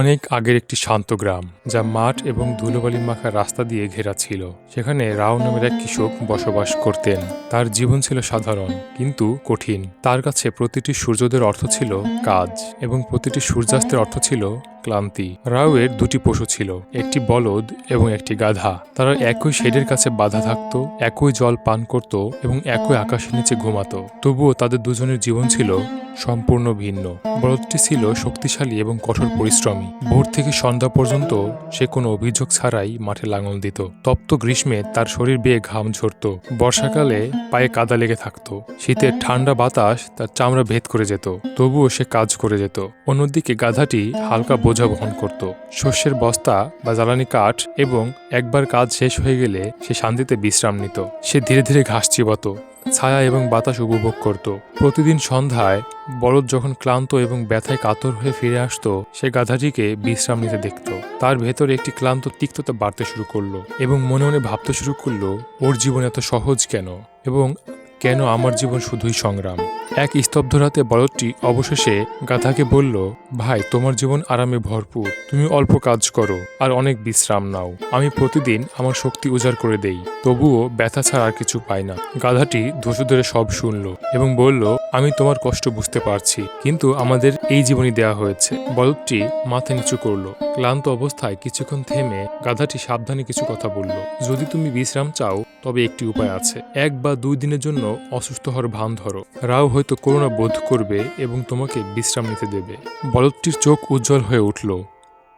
অনেক আগের একটি শান্ত গ্রাম, যা মাঠ এবং ধুলোবালি মাখা রাস্তা দিয়ে ঘেরা ছিল। সেখানে রাও নামের এক কৃষক বসবাস করতেন। তার জীবন ছিল সাধারণ, কিন্তু কঠিন। তার কাছে প্রতিটি সূর্যোদয়ের অর্থ ছিল কাজ, এবং প্রতিটি সূর্যাস্তের অর্থ ছিল ক্লান্তি। রাওয়ের দুটি পশু ছিল, একটি বলদ এবং একটি গাধা। তারা একই শেডের কাছে বাধা থাকত, একই জল পান করত এবং একই আকাশের নিচে ঘুমাতো। তবুও তাদের দুজনের জীবন ছিল সম্পূর্ণ ভিন্ন। বলদটি ছিল শক্তিশালী এবং কঠোর পরিশ্রমী। ভোর থেকে সন্ধ্যা পর্যন্ত সে কোনো অভিযোগ ছাড়াই মাঠে লাঙল দিত। তপ্ত গ্রীষ্মে তার শরীর বেয়ে ঘাম ঝরত। বর্ষাকালে পায়ে কাদা লেগে থাকতো। শীতের ঠান্ডা বাতাস তার চামড়া ভেদ করে যেত। তবুও সে কাজ করে যেত। অন্যদিকে গাধাটি হালকা বোঝা বহন করত। শস্যের বস্তা বা জ্বালানি কাঠ এবং একবার কাজ শেষ হয়ে গেলে সে শান্তিতে বিশ্রাম নিত। সে ধীরে ধীরে ঘাস চিবাতো। ছায়া এবং বাতাস উপভোগ করত। প্রতিদিন সন্ধ্যায় বলদ যখন ক্লান্ত এবং ব্যথায় কাতর হয়ে ফিরে আসত, সে গাধাটিকে বিশ্রাম নিতে দেখত। তার ভেতর একটি ক্লান্ত তিক্ততা বাড়তে শুরু করল এবং মনে মনে ভাবতে শুরু করল, ওর জীবন এত সহজ কেন? এবং কেন আমার জীবন শুধুই সংগ্রাম? এক স্তব্ধ রাতে বলদটি অবশেষে গাধাকে বলল, ভাই, তোমার জীবন আরামে ভরপুর। তুমি অল্প কাজ করো আর অনেক বিশ্রাম নাও। আমি প্রতিদিন আমার শক্তি উজাড় করে দেই। তবুও ব্যথা ছাড়া আর কিছু পাই না। গাধাটি ধসু ধরে সব শুনল এবং বলল, আমি তোমার কষ্ট বুঝতে পারছি, কিন্তু আমাদের এই জীবনই দেয়া হয়েছে। বলদটি মাথা নিচু করল। ক্লান্ত অবস্থায় কিছুক্ষণ থেমে গাধাটি সাবধানে কিছু কথা বলল, যদি তুমি বিশ্রাম চাও, তবে একটি উপায় আছে। এক বা দুই দিনের জন্য অসুস্থ হওয়ার ভান ধরো। রাও হয়তো করোনা বোধ করবে এবং তোমাকে বিশ্রাম নিতে দেবে। বলদটির চোখ উজ্জ্বল হয়ে উঠল।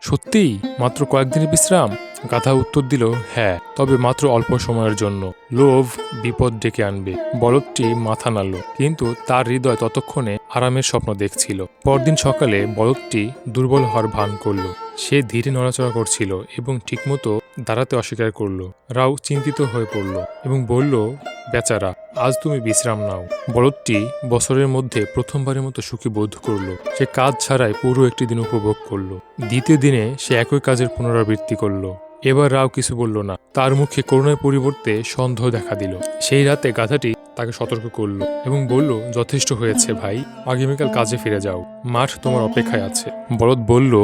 সত্যিই? মাত্র কয়েকদিনের বিশ্রাম? গাধা উত্তর দিল হ্যাঁ তবে মাত্র অল্প সময়ের জন্য। লোভ, বিপদ ডেকে আনবে। বলদটি মাথা নাড়ল, কিন্তু তার হৃদয় ততক্ষণে আরামের স্বপ্ন দেখছিল। পরদিন সকালে বলদটি দুর্বল হওয়ার ভান করল। সে ধীরে নড়াচড়া করছিল এবং ঠিকমতো দাঁড়াতে অস্বীকার করল। রাও চিন্তিত হয়ে পড়ল এবং বলল, বেচারা, আজ তুমি বিশ্রাম নাও। বলদটি বছরের মধ্যে প্রথমবারের মতো সুখী বোধ করল। সে কাজ ছাড়াই পুরো একটি দিন উপভোগ করল। দ্বিতীয় দিনে সে একই কাজের পুনরাবৃত্তি করল। এবার রাও কিছু বলল না। তার মুখে করুণার পরিবর্তে সন্দেহ দেখা দিল। সেই রাতে গাধাটি তাকে সতর্ক করল এবং বলল, যথেষ্ট হয়েছে ভাই, আগামীকাল কাজে ফিরে যাও। মাঠ তোমার অপেক্ষায় আছে। বলদ বলল,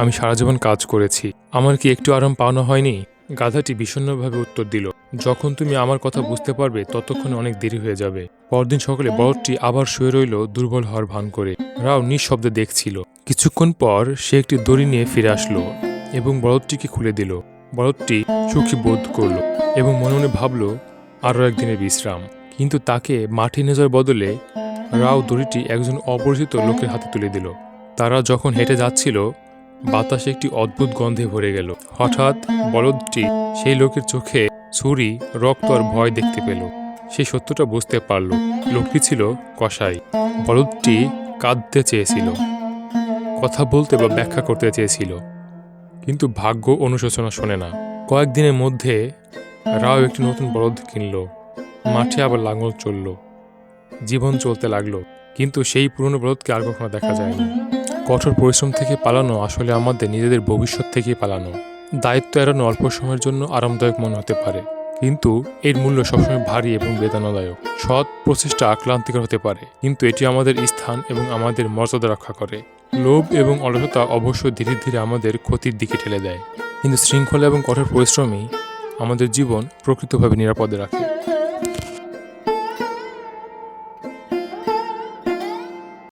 আমি সারা জীবন কাজ করেছি। আমার কি একটু আরাম পাওনা হয়নি? গাধাটি বিষণ্ণভাবে উত্তর দিল, যখন তুমি আমার কথা বুঝতে পারবে, ততক্ষণে অনেক দেরি হয়ে যাবে। পরদিন সকালে বলদটি আবার শুয়ে রইল দুর্বল হওয়ার ভান করে। রাও নিঃশব্দে দেখছিল। কিছুক্ষণ পর সে একটি দড়ি নিয়ে ফিরে আসলো এবং বলদটিকে খুলে দিল। বলদটি সুখী বোধ করল এবং মনে মনে ভাবল, আরও একদিনের বিশ্রাম। কিন্তু তাকে মাঠে যাওয়ার বদলে রাও দড়িটি একজন অপরিচিত লোকের হাতে তুলে দিল। তারা যখন হেঁটে যাচ্ছিল, বাতাসে একটি অদ্ভুত গন্ধে ভরে গেল। হঠাৎ বলদটি সেই লোকের চোখে ছুরি, রক্ত আর ভয় দেখতে পেল। সে সত্যটা বুঝতে পারল। লোকটি ছিল কসাই। বলদটি কাঁদতে চেয়েছিল। কথা বলতে বা ব্যাখ্যা করতে চেয়েছিল। কিন্তু ভাগ্য অনুশোচনা শোনে না। কয়েকদিনের মধ্যে রাও একটি নতুন বলদ কিনল। মাঠে আবার লাঙল চলল। জীবন চলতে লাগল, কিন্তু সেই পুরনো বলদকে আর কখনো দেখা যায়নি। কঠোর পরিশ্রম থেকে পালানো আসলে আমাদের নিজেদের ভবিষ্যৎ থেকেই পালানো। দায়িত্ব এড়ানো অল্প সময়ের জন্য আরামদায়ক মনে হতে পারে। কিন্তু এর মূল্য সবসময় ভারী এবং বেদনাদায়ক। সৎ প্রচেষ্টা আক্লান্তিকর হতে পারে, কিন্তু এটি আমাদের স্থান এবং আমাদের মর্যাদা রক্ষা করে। লোভ এবং অলসতা অবশ্য ধীরে ধীরে আমাদের ক্ষতির দিকে ঠেলে দেয়। কিন্তু শৃঙ্খলা এবং কঠোর পরিশ্রমই আমাদের জীবন প্রকৃতভাবে নিরাপদে রাখে।